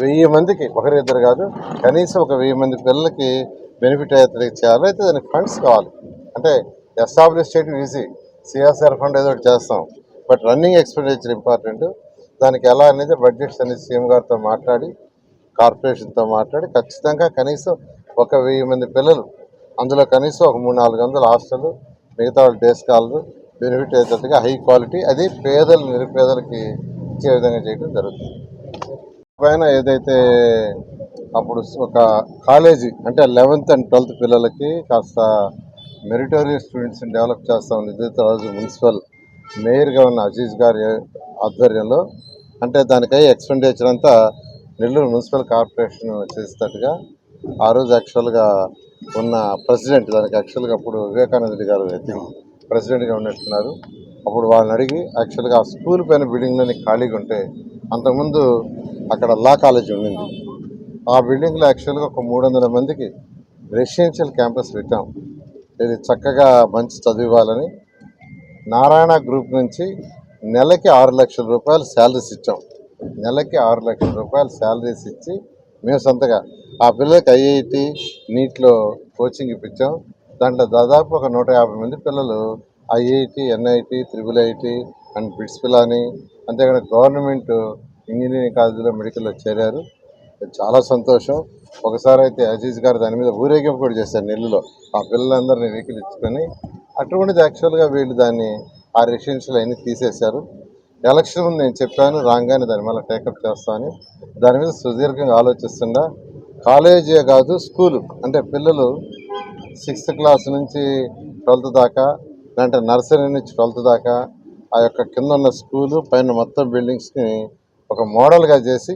వెయ్యి మందికి ఒకరిద్దరు కాదు కనీసం ఒక వెయ్యి మంది పిల్లలకి బెనిఫిట్ అయ్యేది చేయాలి అయితే దానికి ఫండ్స్ కావాలి అంటే ఎస్టాబ్లిష్ చేయడం ఈజీ సిఎస్ఆర్ ఫండ్ ఏదో ఒకటి చేస్తాం. బట్ రన్నింగ్ ఎక్స్పెండిచర్ ఇంపార్టెంట్ దానికి ఎలా అనేది బడ్జెట్స్ అనేది సీఎం గారితో మాట్లాడి కార్పొరేషన్తో మాట్లాడి ఖచ్చితంగా కనీసం ఒక వెయ్యి మంది పిల్లలు అందులో కనీసం ఒక మూడు నాలుగు వందల హాస్టల్ మిగతా వాళ్ళు డే స్కాలర్ బెనిఫిట్ అయ్యేటట్టుగా హై క్వాలిటీ అది పేదలు నిరుపేదలకి ఇచ్చే విధంగా చేయడం జరుగుతుంది. పైన ఏదైతే అప్పుడు ఒక కాలేజీ అంటే లెవెన్త్ అండ్ ట్వెల్త్ పిల్లలకి కాస్త మెరిటోరియస్ స్టూడెంట్స్ని డెవలప్ చేస్తామని ఇద్దరు రోజు మున్సిపల్ మేయర్గా ఉన్న అజీజ్ గారి ఆధ్వర్యంలో అంటే దానికై ఎక్స్పెండిచర్ అంతా నెల్లూరు మున్సిపల్ కార్పొరేషన్ చేసేటట్టుగా ఆ రోజు యాక్చువల్గా ఉన్న ప్రెసిడెంట్ దానికి యాక్చువల్గా అప్పుడు వివేకానంద గారు ఐ థింక్ ప్రెసిడెంట్గా ఉన్నట్టున్నారు. అప్పుడు వాళ్ళని అడిగి యాక్చువల్గా ఆ స్కూల్ పైన బిల్డింగ్లోని ఖాళీగా ఉంటే అంతకుముందు అక్కడ లా కాలేజ్ ఉండింది. ఆ బిల్డింగ్లో యాక్చువల్గా ఒక మూడు వందల మందికి రెసిడెన్షియల్ క్యాంపస్ పెట్టాం. ఇది చక్కగా మంచి చదివాలని నారాయణ గ్రూప్ నుంచి నెలకి ఆరు లక్షల రూపాయలు శాలరీస్ ఇచ్చాం. నెలకి ఆరు లక్షల రూపాయలు శాలరీస్ ఇచ్చి మేము సొంతగా ఆ పిల్లలకి ఐఐటి నీట్లో కోచింగ్ ఇప్పించాం. దాంట్లో దాదాపు ఒక నూట యాభై మంది పిల్లలు IIT NIT triple IT and BITS Pilani అంతేకాక గవర్నమెంట్ ఇంజనీరింగ్ కాలేజీలో మెడికల్లో చేరారు. చాలా సంతోషం. ఒకసారి అయితే అజీజ్ గారు దాని మీద ఊరేగింపు కూడా చేశారు నెల్లులో ఆ పిల్లలందరినీ వెహికల్ ఇచ్చుకొని అటువంటిది యాక్చువల్గా వీళ్ళు దాన్ని ఆ రెసిడెన్షియల్ అయినా తీసేశారు. ఎలక్షన్ ముందు నేను చెప్పాను రాగానే దాని మళ్ళీ టేకప్ చేస్తామని దాని మీద సుదీర్ఘంగా ఆలోచిస్తుండా. కాలేజీ కాదు స్కూలు. అంటే పిల్లలు సిక్స్త్ క్లాస్ నుంచి ట్వెల్త్ దాకా అంటే నర్సరీ నుంచి ట్వెల్త్ దాకా ఆ యొక్క కింద ఉన్న స్కూలు పైన మొత్తం బిల్డింగ్స్ని ఒక మోడల్గా చేసి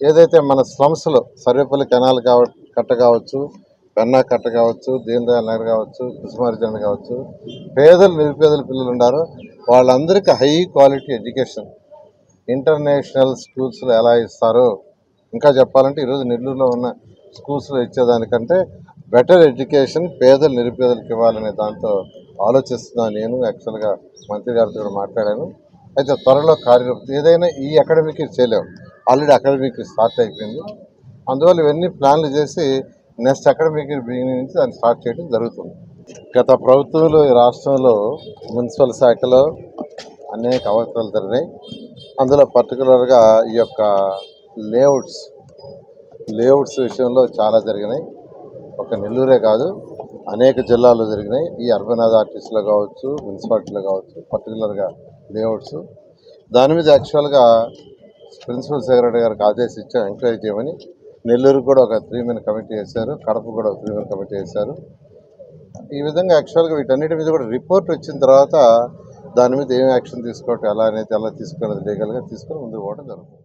ఏదైతే మన స్లమ్స్లో సర్వేపల్లి కెనాల్ కావ కట్ట కావచ్చు పెన్నా కట్ట కావచ్చు దీన్ దయాల్ నగర్ కావచ్చు కుసుమార్జన కావచ్చు పేదలు నిరుపేదల పిల్లలు ఉన్నారో వాళ్ళందరికీ హై క్వాలిటీ ఎడ్యుకేషన్ ఇంటర్నేషనల్ స్కూల్స్లో ఎలా ఇస్తారో ఇంకా చెప్పాలంటే ఈరోజు నెల్లూరులో ఉన్న స్కూల్స్లో ఇచ్చేదానికంటే బెటర్ ఎడ్యుకేషన్ పేదలు నిరుపేదలకు ఇవ్వాలనే దాంతో ఆలోచిస్తున్నాను నేను. యాక్చువల్గా మంత్రి గారితో కూడా మాట్లాడాను. అయితే త్వరలో కార్యరూపం ఏదైనా ఈ అకాడమిక్ చేయలేము ఆల్రెడీ అకాడమిక్ స్టార్ట్ అయిపోయింది. అందువల్ల ఇవన్నీ ప్లాన్లు చేసి నెక్స్ట్ అకాడమిక్ బిగినింగ్ నుంచి దాన్ని స్టార్ట్ చేయడం జరుగుతుంది. గత ప్రభుత్వంలో ఈ రాష్ట్రంలో మున్సిపల్ శాఖలో అనేక అవసరాలు జరిగినాయి. అందులో పర్టికులర్గా ఈ యొక్క లేఅవుట్స్ లేఅవుట్స్ విషయంలో చాలా జరిగినాయి. ఒక నెల్లూరే కాదు అనేక జిల్లాల్లో జరిగినాయి. ఈ అర్బన్ అథారిటీస్లో కావచ్చు మున్సిపాలిటీలో కావచ్చు పర్టికులర్గా లేఅవుట్స్ దాని మీద యాక్చువల్గా ప్రిన్సిపల్ సెక్రటరీ గారికి ఆదేశించాం ఎంక్వైరీ చేయమని. నెల్లూరు కూడా ఒక త్రీ మెన్ కమిటీ వేశారు కడప కూడా ఒక త్రీ మెన్ కమిటీ వేశారు. ఈ విధంగా యాక్చువల్గా వీటన్నిటి మీద కూడా రిపోర్ట్ వచ్చిన తర్వాత దాని మీద ఏం యాక్షన్ తీసుకోవటం ఎలా అనేది ఎలా తీసుకునేది లీగల్గా తీసుకొని ముందుకు పోవడం జరుగుతుంది.